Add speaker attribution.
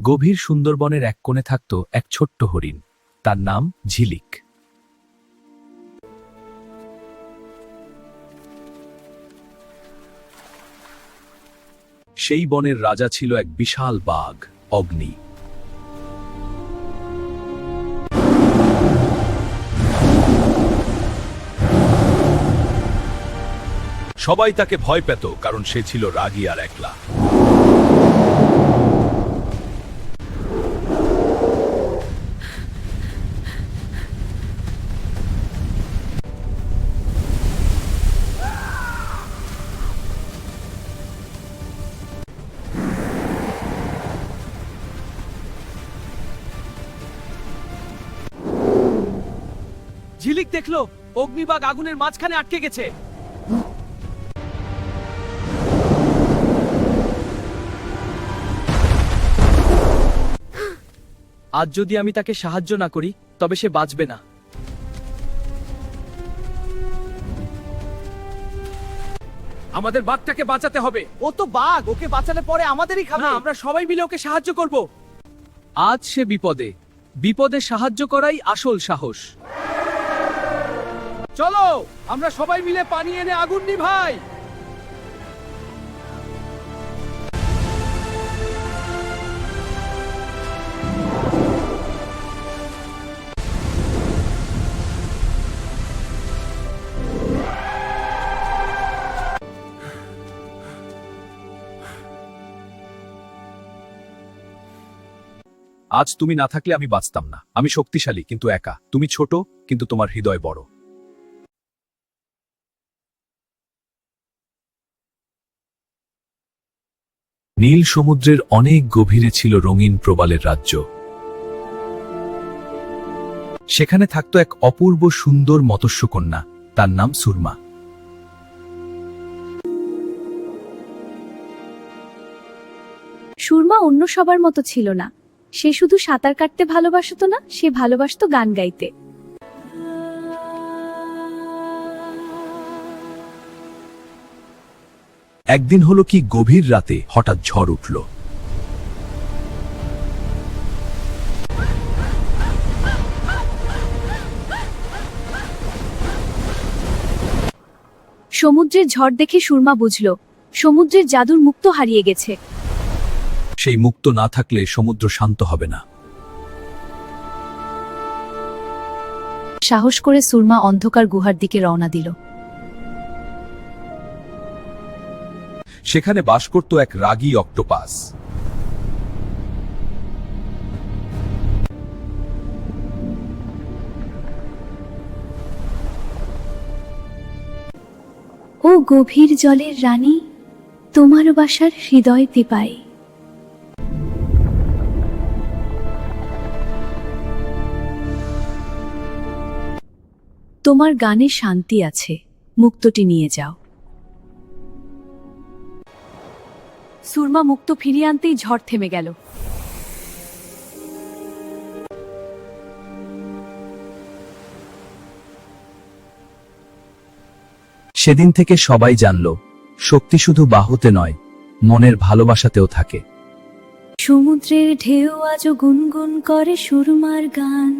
Speaker 1: গভীর সুন্দরবনের এক কোণে থাকত এক ছোট্ট হরিণ। তার নাম ঝিলিক। সেই বনের রাজা ছিল এক বিশাল বাঘ, অগ্নি। সবাই তাকে ভয় পেত, কারণ সে ছিল রাগী আর একলা।
Speaker 2: ঝিলিক দেখল অগ্নিবাগ আগুনের মাঝখানে আটকে গেছে। আজ যদি আমি তাকে সাহায্য না করি তবে সে বাঁচবে না। আমাদের বাঘটাকে বাঁচাতে হবে। ও তো বাঘ ওকে বাঁচালে পরে আমাদেরই খাবে। আমরা সবাই মিলে ওকে সাহায্য করব। আজ সে বিপদে। বিপদে সাহায্য করাই আসল সাহস। চলো, আমরা সবাই মিলে পানি এনে আগুন নিভাই।
Speaker 1: আজ তুমি না থাকলে আমি বাঁচতাম না। আমি শক্তিশালী, কিন্তু একা। তুমি ছোট, কিন্তু তোমার হৃদয় বড়। নীল সমুদ্রের অনেক গভীরে ছিল রঙিন প্রবালের রাজ্য। সেখানে থাকত এক অপূর্ব সুন্দর মৎস্যকন্যা, তার নাম সুরমা।
Speaker 3: সুরমা অন্য সবার মতো ছিল না। সে শুধু সাঁতার কাটতে ভালোবাসতো না, সে ভালোবাসতো গান গাইতে।
Speaker 1: একদিন হলো কি গভীর রাতে হঠাৎ ঝড় উঠল।
Speaker 3: সমুদ্রের ঝড় দেখে সুরমা বুঝল সমুদ্রের জাদুর মুক্ত হারিয়ে গেছে।
Speaker 1: সেই মুক্ত না থাকলে সমুদ্র শান্ত হবে না।
Speaker 3: সাহস করে সুরমা অন্ধকার গুহার দিকে রওনা দিল।
Speaker 1: সেখানে বাস করত এক রাগী অক্টোপাস।
Speaker 3: ও গভীর জলের রানী তোমার বাসার হৃদয় দীপায় তোমার গানে শান্তি আছে, মুক্তটি নিয়ে যাও। সুরমা মুক্ত ফিরিয়ে আনতেই ঝড় থেমে গেল।
Speaker 1: সেদিন থেকে সবাই জানল শক্তি শুধু বাহুতে নয় মনের ভালোবাসাতেও থাকে।
Speaker 3: সমুদ্রের ঢেউ আজও গুনগুন করে সুরমার গান।